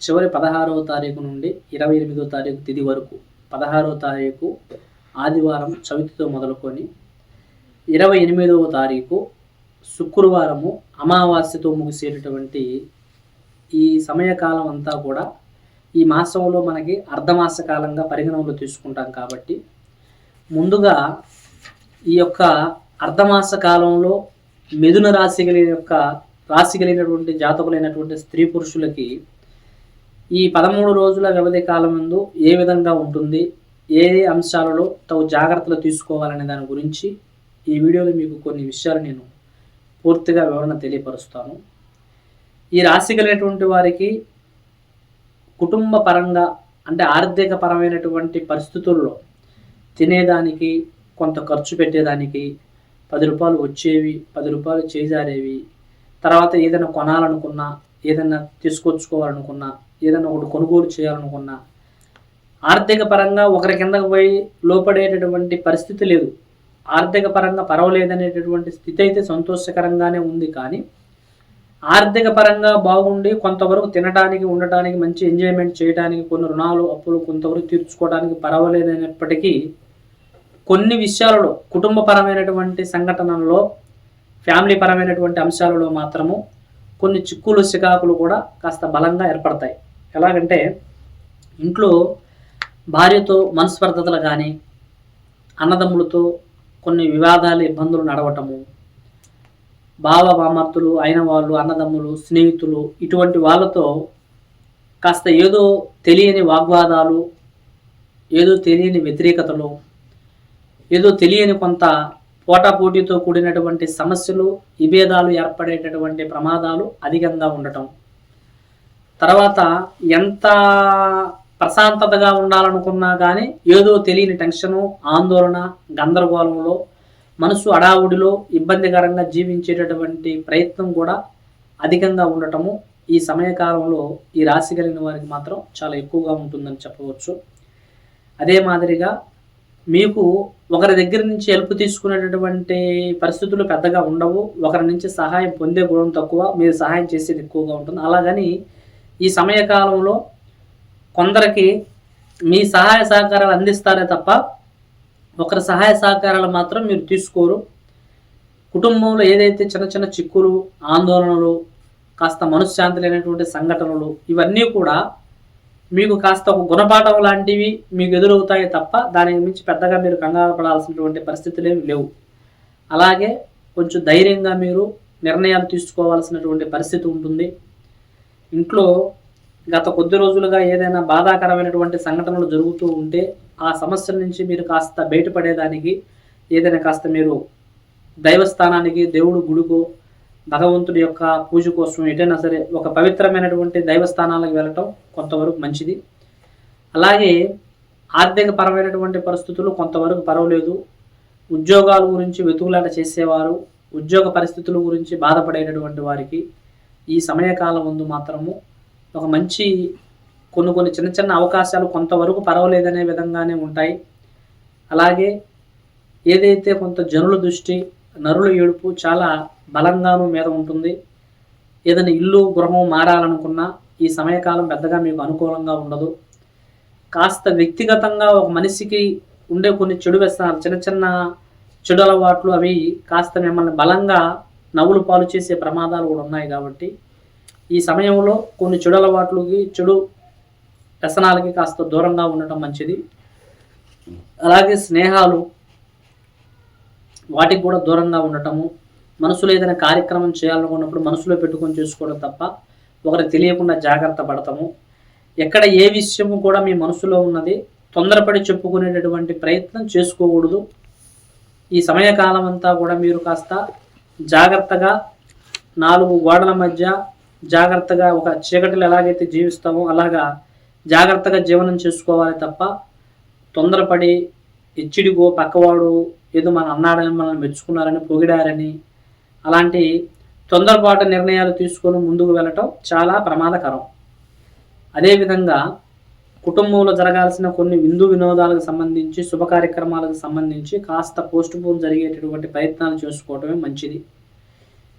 చివరి పదహారవ తారీఖు నుండి ఇరవై ఎనిమిదో తారీఖు తిది వరకు పదహారవ తారీఖు ఆదివారం చవితితో మొదలుకొని ఇరవై ఎనిమిదవ తారీఖు శుక్రవారము అమావాస్యతో ముగిసేటటువంటి ఈ సమయకాలం అంతా కూడా ఈ మాసంలో మనకి అర్ధమాస కాలంగా పరిగణనలో తీసుకుంటాం కాబట్టి ముందుగా ఈ యొక్క అర్ధమాస కాలంలో మిథున రాశి కలిగిన యొక్క రాశి కలిగినటువంటి జాతకులైనటువంటి స్త్రీ పురుషులకి ఈ పదమూడు రోజుల వ్యవధి కాలం ముందు ఏ విధంగా ఉంటుంది? ఏ ఏ అంశాలలో తగు జాగ్రత్తలు తీసుకోవాలనే దాని గురించి ఈ వీడియోలో మీకు కొన్ని విషయాలు నేను పూర్తిగా వివరణ తెలియపరుస్తాను. ఈ రాశి కలిగినటువంటి వారికి కుటుంబ పరంగా అంటే ఆర్థిక పరమైనటువంటి పరిస్థితుల్లో తినేదానికి కొంత ఖర్చు పెట్టేదానికి పది రూపాయలు వచ్చేవి పది రూపాయలు చేజారేవి తర్వాత ఏదైనా కొనాలనుకున్నా ఏదన్నా తీసుకొచ్చుకోవాలనుకున్నా ఏదైనా ఒకటి కొనుగోలు చేయాలనుకున్నా ఆర్థిక పరంగా ఒకరి కిందకు పోయి లోపడేటటువంటి పరిస్థితి లేదు. ఆర్థిక పరంగా పర్వాలేదనేటటువంటి స్థితి అయితే సంతోషకరంగానే ఉంది కానీ ఆర్థిక పరంగా బాగుండి కొంతవరకు తినడానికి ఉండటానికి మంచి ఎంజాయ్మెంట్ చేయడానికి కొన్ని రుణాలు అప్పులు కొంతవరకు తీర్చుకోవడానికి పర్వాలేదనేప్పటికీ కొన్ని విషయాలలో కుటుంబపరమైనటువంటి సంఘటనల్లో ఫ్యామిలీ పరమైనటువంటి అంశాలలో మాత్రము కొన్ని చిక్కులు చికాకులు కూడా కాస్త బలంగా ఏర్పడతాయి. ఎలాగంటే ఇంట్లో భార్యతో మనస్పర్ధతలు కానీ అన్నదమ్ములతో కొన్ని వివాదాలు ఇబ్బందులు నడవటము బావ బామర్తులు అయిన వాళ్ళు అన్నదమ్ములు స్నేహితులు ఇటువంటి వాళ్ళతో కాస్త ఏదో తెలియని వాగ్వాదాలు ఏదో తెలియని వ్యతిరేకతలు ఏదో తెలియని కొంత పోటాపోటీతో కూడినటువంటి సమస్యలు విభేదాలు ఏర్పడేటటువంటి ప్రమాదాలు అధికంగా ఉండటం. తర్వాత ఎంత ప్రశాంతతగా ఉండాలనుకున్నా కానీ ఏదో తెలియని టెన్షను ఆందోళన గందరగోళంలో మనసు అడావుడిలో ఇబ్బందికరంగా జీవించేటటువంటి ప్రయత్నం కూడా అధికంగా ఉండటము ఈ సమయకాలంలో ఈ రాశి కలిగిన వారికి మాత్రం చాలా ఎక్కువగా ఉంటుందని చెప్పవచ్చు. అదే మాదిరిగా మీకు ఒకరి దగ్గర నుంచి హెల్ప్ తీసుకునేటటువంటి పరిస్థితులు పెద్దగా ఉండవు. ఒకరి నుంచి సహాయం పొందే గుణం తక్కువ మీరు సహాయం చేసేది ఎక్కువగా ఉంటుంది. అలాగని ఈ సమయకాలంలో కొందరికి మీ సహాయ సహకారాలు అందిస్తారే తప్ప ఒకరి సహాయ సహకారాలు మాత్రం మీరు తీసుకోరు. కుటుంబంలో ఏదైతే చిన్న చిన్న చిక్కులు ఆందోళనలు కాస్త మనశ్శాంతి లేనటువంటి సంఘటనలు ఇవన్నీ కూడా మీకు కాస్త ఒక గుణపాఠం లాంటివి మీకు ఎదురవుతాయి తప్ప దానికి మించి పెద్దగా మీరు కంగారు పడాల్సినటువంటి పరిస్థితులు ఏమి లేవు. అలాగే కొంచెం ధైర్యంగా మీరు నిర్ణయాలు తీసుకోవాల్సినటువంటి పరిస్థితి ఉంటుంది. ఇంట్లో గత కొద్ది రోజులుగా ఏదైనా బాధాకరమైనటువంటి సంఘటనలు జరుగుతూ ఉంటే ఆ సమస్యల నుంచి మీరు కాస్త బయటపడేదానికి ఏదైనా కాస్త మీరు దైవస్థానానికి దేవుడు గుడికో భగవంతుడి యొక్క పూజ కోసం ఎటైనా సరే ఒక పవిత్రమైనటువంటి దైవస్థానాలకు వెళ్ళటం కొంతవరకు మంచిది. అలాగే ఆర్థిక పరమైనటువంటి పరిస్థితులు కొంతవరకు పర్వాలేదు. ఉద్యోగాల గురించి వెతుకులాట చేసేవారు ఉద్యోగ పరిస్థితుల గురించి బాధపడేటటువంటి వారికి ఈ సమయకాలం ముందు మాత్రము ఒక మంచి కొన్ని కొన్ని చిన్న చిన్న అవకాశాలు కొంతవరకు పర్వాలేదనే విధంగానే ఉంటాయి. అలాగే ఏదైతే కొంత జనుల దృష్టి నరుల ఏడుపు చాలా బలంగాను మీద ఉంటుంది. ఏదైనా ఇల్లు గృహం మారాలనుకున్నా ఈ సమయకాలం పెద్దగా మీకు అనుకూలంగా ఉండదు. కాస్త వ్యక్తిగతంగా ఒక మనిషికి ఉండే కొన్ని చెడు వ్యసనాలు చిన్న చిన్న చెడు అలవాట్లు అవి కాస్త మిమ్మల్ని బలంగా నవ్వులు పాలు చేసే ప్రమాదాలు కూడా ఉన్నాయి కాబట్టి ఈ సమయంలో కొన్ని చెడు అలవాట్లకి చెడు వ్యసనాలకి కాస్త దూరంగా ఉండటం మంచిది. అలాగే స్నేహాలు వాటికి కూడా దూరంగా ఉండటము మనసులో ఏదైనా కార్యక్రమం చేయాలనుకున్నప్పుడు మనసులో పెట్టుకొని చేసుకోవడం తప్ప ఒకరికి తెలియకుండా జాగ్రత్త పడతాము. ఎక్కడ ఏ విషయము కూడా మీ మనసులో ఉన్నది తొందరపడి చెప్పుకునేటటువంటి ప్రయత్నం చేసుకోకూడదు. ఈ సమయకాలం అంతా కూడా మీరు కాస్త జాగ్రత్తగా నాలుగు గోడల మధ్య జాగ్రత్తగా ఒక చీకటిలో ఎలాగైతే జీవిస్తామో అలాగా జాగ్రత్తగా జీవనం చేసుకోవాలి తప్ప తొందరపడి ఇచ్చిడిగో పక్కవాడు ఏదో మన అన్నాడని మనల్ని మెచ్చుకున్నారని పొగిడారని అలాంటి తొందరపాటు నిర్ణయాలు తీసుకొని ముందుకు వెళ్ళటం చాలా ప్రమాదకరం. అదేవిధంగా కుటుంబంలో జరగాల్సిన కొన్ని విందు వినోదాలకు సంబంధించి శుభ కార్యక్రమాలకు సంబంధించి కాస్త పోస్ట్ పోన్ జరిగేటటువంటి ప్రయత్నాలు చేసుకోవటమే మంచిది.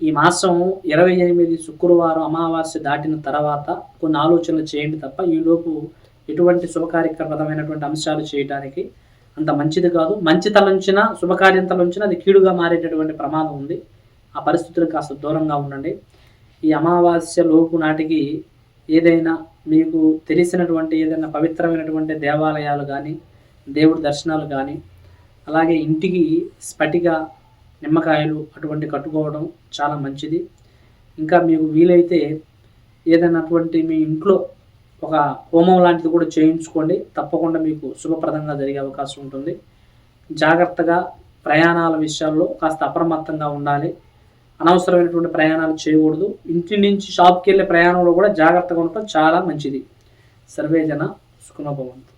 ఈ మాసం ఇరవై ఎనిమిది శుక్రవారం అమావాస్య దాటిన తర్వాత కొన్ని ఆలోచనలు చేయండి తప్ప ఈలోపు ఎటువంటి శుభకార్యక్రమమైనటువంటి అంశాలు చేయడానికి అంత మంచిది కాదు. మంచి తలంచిన శుభకార్యం తలంచిన అది కీడుగా మారేటటువంటి ప్రమాదం ఉంది. ఆ పరిస్థితులకు కాస్త దూరంగా ఉండండి. ఈ అమావాస్య లోపు నాటికి ఏదైనా మీకు తెలిసినటువంటి ఏదైనా పవిత్రమైనటువంటి దేవాలయాలు కానీ దేవుడి దర్శనాలు కానీ అలాగే ఇంటికి స్ఫటిక నిమ్మకాయలు అటువంటి కట్టుకోవడం చాలా మంచిది. ఇంకా మీకు వీలైతే ఏదైనా అటువంటి మీ ఇంట్లో ఒక హోమం లాంటిది కూడా చేయించుకోండి. తప్పకుండా మీకు శుభప్రదంగా జరిగే అవకాశం ఉంటుంది. జాగ్రత్తగా ప్రయాణాల విషయాల్లో కాస్త అప్రమత్తంగా ఉండాలి. అనవసరమైనటువంటి ప్రయాణాలు చేయకూడదు. ఇంటి నుంచి షాప్కి వెళ్ళే ప్రయాణంలో కూడా జాగ్రత్తగా ఉండటం చాలా మంచిది. సర్వేజన సుఖనోభవంతు